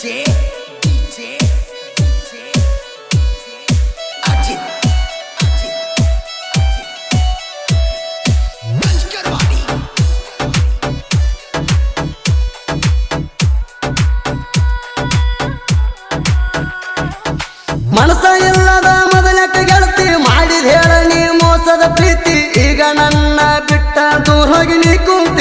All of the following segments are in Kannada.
DJ, DJ, DJ, Ajit, Ajit, Ajit, Lashkarwadi. ಮನಸ ಇಲ್ಲದ ಮೊದಲಕ್ಕ ಗೆಳತಿ ಮಾಡಿದ ಹೇಳ ನೀ ಮೋಸದ ಪ್ರೀತಿ ಈಗ ನನ್ನ ಬಿಟ್ಟ ದೂರ ಹೋಗಿ ನೀ ಕುಂತಿ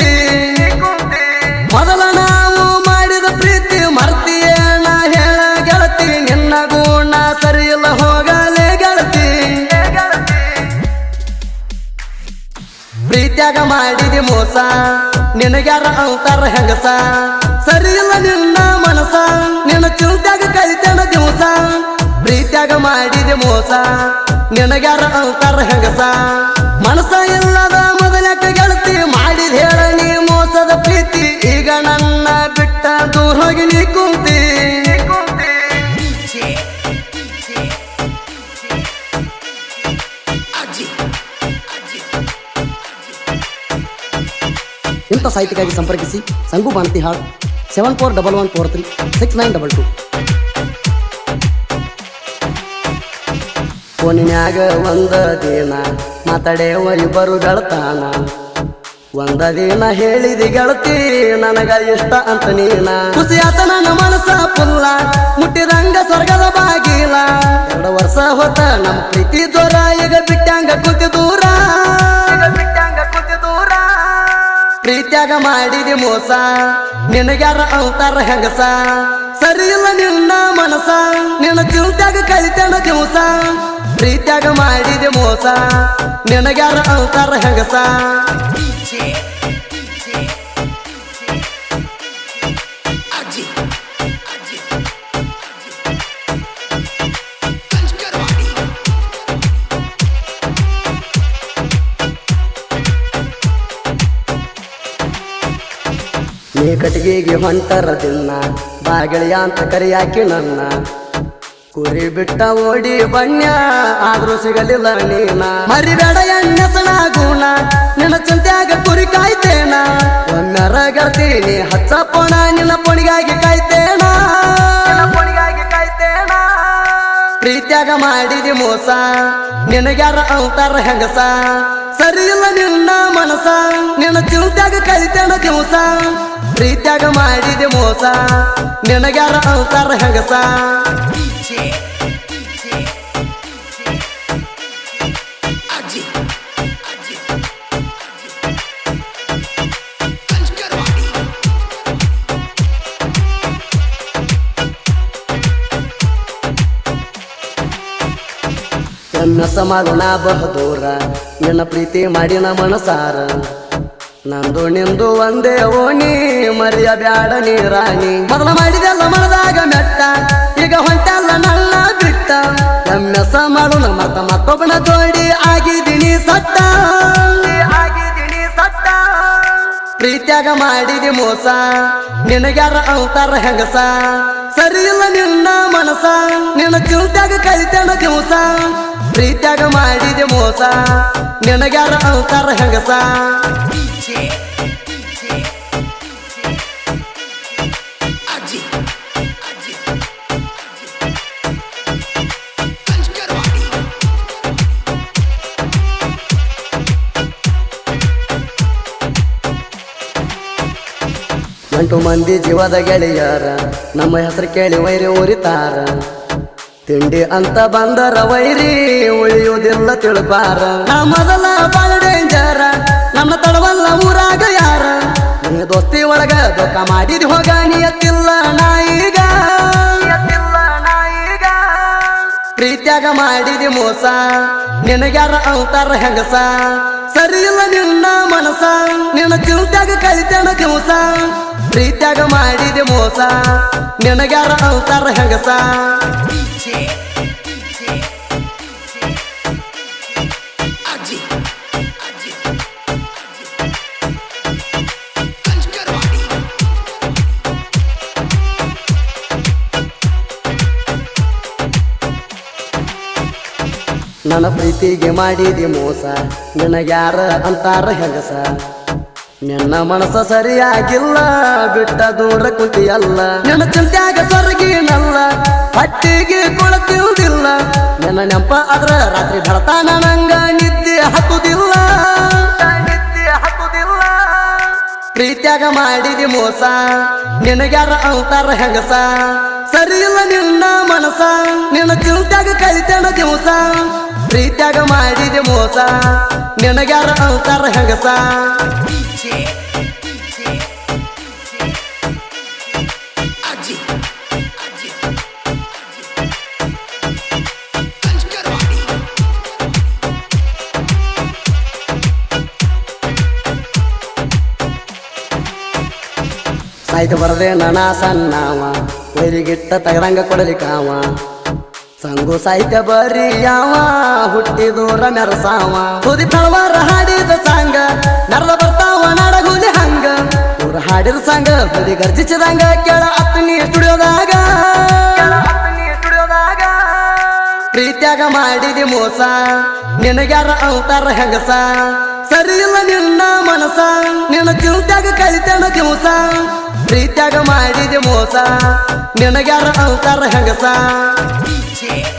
ಪ್ರೀತ್ಯಾಗ ಮಾಡಿದಿ ಮೋಸ. ನಿನಗ್ಯಾರ ಅಂತಾರ ಹೆಂಗಸ? ಸರಿ ಇಲ್ಲ ನಿನ್ನ ಮನಸ. ನಿನ್ನ ಚಿಂತ್ಯಾಗ ಕಲಿತೇನ ದಿವಸ. ಪ್ರೀತ್ಯಾಗ ಮಾಡಿದೆ ಮೋಸ. ನಿನಗ್ಯಾರ ಅಂತಾರ ಹೆಂಗಸ? ಮನಸ ಇಲ್ಲದ ಮೊದಲಕ್ಕ ಗೆಳತಿ ಮಾಡಿದ ಹೇಳ ನೀ ಮೋಸದ ಪ್ರೀತಿ. ಈಗ ನನ್ನ ಬಿಟ್ಟ ದೂರ ಹೋಗಿ ನೀ ಇಂಥ ಸಾಹಿತ್ಯಕ್ಕಾಗಿ ಸಂಪರ್ಕಿಸಿ ಸಂಗು ಬಾಣತಿ ಹಾಡು seven four double one four three six nine double two ಫೋನಿನ್ಯಾಗ ಒಂದ ದಿನ ಮಾತಾಡೇವ ಇಬ್ಬರು ಗಳತಾನ ಒಂದ ದಿನ ಹೇಳಿದಿ ಗೆಳತಿ, ನನಗ ಇಷ್ಟ ಅಂತ ನೀನ. ಖುಷಿ ಆತ ನನ್ನ ಮನಸ್ಸ ಪುಲ್ಲ ಮುಟ್ಟಿದಂಗ ಸ್ವರ್ಗದ ಬಾಗಿಲ. ಎರಡು ವರ್ಷ ಹೊತ್ತ ನಮ್ಮ ಪ್ರೀತಿ ಜ್ವರ ಈಗ ಪ್ರೀತ್ಯಾಗ ಮಾಡಿದಿ ಮೋಸ. ನಿನಗ್ಯಾರ ಅಂತಾರ ಹೆಂಗಸ? ಸರಿ ಇಲ್ಲ ನಿನ್ನ ಮನಸ. ನಿನ್ನ ಚಿಂತ್ಯಾಗ ಕಲಿತೇನ ದಿವಸ. ಪ್ರೀತ್ಯಾಗ ಮಾಡಿದಿ ಮೋಸ. ನಿನಗ್ಯಾರ ಅಂತಾರ ಹೆಂಗಸ? ನೀ ಕಟ್ಟಿಗೆಗೆ ಹೊಂಟರ ದಿನ ಬಾಗಿಳಿಯ ಅಂತ ಕರಿಯಾಕಿ ನನ್ನ. ಕುರಿ ಬಿಟ್ಟ ಓಡಿ ಬಣ್ಣ, ಆದ್ರೂ ಸಿಗಲಿಲ್ಲ ನೀನ. ಮರಿಬೇಡ ಎಣ್ಣೆಸನ ಗುಣ, ನಿನ್ನ ಚಿಂತ್ಯಾಗ ಕುರಿ ಕಾಯ್ತೇನ. ಒಮ್ಮರ ಗರ್ತೀನಿ ಹಚ್ಚ ಪೋಣ, ನಿನ್ನ ಪೊಣಿಗಾಗಿ ಕಾಯ್ತೇನ. ಪೊಣಿಗಾಗಿ ಕಾಯ್ತೇನ. ಪ್ರೀತ್ಯಾಗ ಮಾಡಿದಿ ಮೋಸ, ನಿನಗ್ಯಾರ ಅಂತಾರ ಹೆಂಗಸ. ಸರಿ ಇಲ್ಲ ನಿನ್ನ ಮನಸ, ನಿನ್ನ ಚಿಂತ್ಯಾಗ ಕಲಿತೇನ ದಿವಸ. ಪ್ರೀತ್ಯಾಗ ಮಾಡಿದೆ ಮೋಸ. ನಿನಗ್ಯಾರ ಅಂತಾರ ಹೆಂಗಸ? DJ, ಸಮಾಧಾನ ಬಹದೂರ ನನ್ನ ಪ್ರೀತಿ ಮಾಡಿನ ಮನಸಾರ. ನಂದು ನಿಂದು ಒಂದೇ ಓಣಿ, ಮರಿಯ ಬ್ಯಾಡ ನೀ ರಾಣಿ ಮೊದಲ ಮಾಡಿದೆಲ್ಲ ಮನದಾಗ ಮೆಟ್ಟ, ಈಗ ಹೊಂಟಲ್ಲ ನಲ್ಲ ಬಿಟ್ಟ ಎಮ್ಮೆಸ ಮಾಡೋಣ ನಮ್ಮ ಮತ್ತೊಬ್ಬನ ಜೋಡಿ ಆಗಿದ್ದೀನಿ ಸಟ್ಟ ಪ್ರೀತ್ಯಾಗ ಮಾಡಿದಿ ಮೋಸ, ನಿನಗ್ಯಾರ ಅವತಾರ ಹೆಂಗಸ? ಸರಿ ಇಲ್ಲ ನಿನ್ನ ಮನಸ, ನಿನ್ನ ಚಿಂತ್ಯಾಗ ಕಲಿತೇನ ದಿವಸ. ಪ್ರೀತ್ಯಾಗ ಮಾಡಿದೆ ಮೋಸ, ನಿನಗ್ಯಾರ ಅವತಾರ ಹೆಂಗಸ? ಎಂಟು ಮಂದಿ ಜೀವದ ಗೆಳೆಯರ, ನಮ್ಮ ಹೆಸರು ಕೇಳಿ ವೈರಿ ಉರಿತಾರ. ತಿಂಡಿ ಅಂತ ಬಂದರ ವೈರಿ ಉಳಿಯುವುದಿಲ್ಲ ತಿಳ್ಬಾರ ನಾ ಮೊದಲ ಬಾಳ ಡೇಂಜರ, ನಮ್ಮ ತಡವಲ್ಲ ಊರಾಗ ಯಾರ. ನಿನ್ನ ದೋಸ್ತಿ ಒಳಗ ದೊಕ್ಕ ಮಾಡಿದ ಹೋಗ, ನಿಯತ್ತಿಲ್ಲ ನಾಯಿಗ ಪ್ರೀತ್ಯಾಗ ಮಾಡಿದಿ ಮೋಸ, ನಿನಗ್ಯಾರ ಅಂತಾರ ಹೆಂಗಸ. ಸರಿ ಇಲ್ಲ ನಿನ್ನ ಮನಸ, ನಿನ್ನ ಚಿಂತ್ಯಾಗ ಕಲಿತೇನ ದಿವಸ. ಪ್ರೀತ್ಯಾಗ ಮಾಡಿದೆ ಮೋಸ. ನಿನಗ್ಯಾರ ಅಂತಾರ ಹೆಂಗಸ. ನನ್ನ ಪ್ರೀತಿಗೆ ಮಾಡಿದೆ ಮೋಸ. ನಿನಗ್ಯಾರ ಅಂತಾರ ಹೆಂಗಸ? ನಿನ್ನ ಮನಸ ಸರಿಯಾಗಿಲ್ಲ, ಬಿಟ್ಟ ದೂರ ಕುತಿಯಲ್ಲ. ನಿನ್ನ ಚಿಂತ್ಯಾಗ ಸರಿಗಿನಲ್ಲ ಹಟ್ಟಿಗೆ ಕೊಳತಿಲ್ದಿಲ್ಲ ನನ್ನ ನೆನಪ ಅದ್ರ ರಾತ್ರಿ ಬರ್ತಾನ ನಂಗ, ನಿದ್ದೆ ಹತ್ತುದಿಲ್ಲ. ಪ್ರೀತ್ಯಾಗ ಮಾಡಿದಿ ಮೋಸ, ನಿನಗ್ಯಾರ ಅಂತಾರ ಹೆಂಗಸ? ಸರಿ ಇಲ್ಲ ನಿನ್ನ ಮನಸ ನಿನ್ನ ಚಿಂತ್ಯಾಗ ಕಲಿತೇನ ದಿವಸ. ಪ್ರೀತ್ಯಾಗ ಮಾಡಿದಿ ಮೋಸ ನಿನಗ್ಯಾರ ಅಂತಾರ ಹೆಂಗಸ. ಸಾಯ್ತು ಬರದೆ ನನ ಸಣ್ಣವ ವೈರಿಗಿಟ್ಟ ತಗದಂಗ ಕೊಡಲಿಕಾವ ಸಂಗು ಸಾಹಿತ್ಯ ಬರೀ ಯಾವ ಹುಟ್ಟಿದೂರ ಮೆರಸಾವ ತುದಿ ತಳವಾರ ಹಾಡಿದ ಸಾಂಗ ನರಳ ಬರ್ತಾವ ನಡಗುಲಿ ಹಂಗ. ಊರ ಹಾಡಿದ ಸಾಂಗ, ಹುಲಿ ಗರ್ಜಿಸಿದಂಗ, ಕೇಳ ಅತ್ತನಿ ಸ್ಟುಡಿಯೋದಾಗ. ಪ್ರೀತ್ಯಾಗ ಮಾಡಿದಿ ಮೋಸ, ನಿನಗ್ಯಾರ ಅಂತಾರ ಹೆಂಗಸ? ಸರಿ ಇಲ್ಲ ನಿನ್ನ ಮನಸ, ನಿನ್ನ ಚಿಂತ್ಯಾಗ ಕಲಿತೇನ ದಿವಸ. ಪ್ರೀತ್ಯಾಗ ಮಾಡಿದಿ ಮೋಸ, ನಿನಗ್ಯಾರ ಅಂತಾರ ಹೆಂಗಸ? Yeah.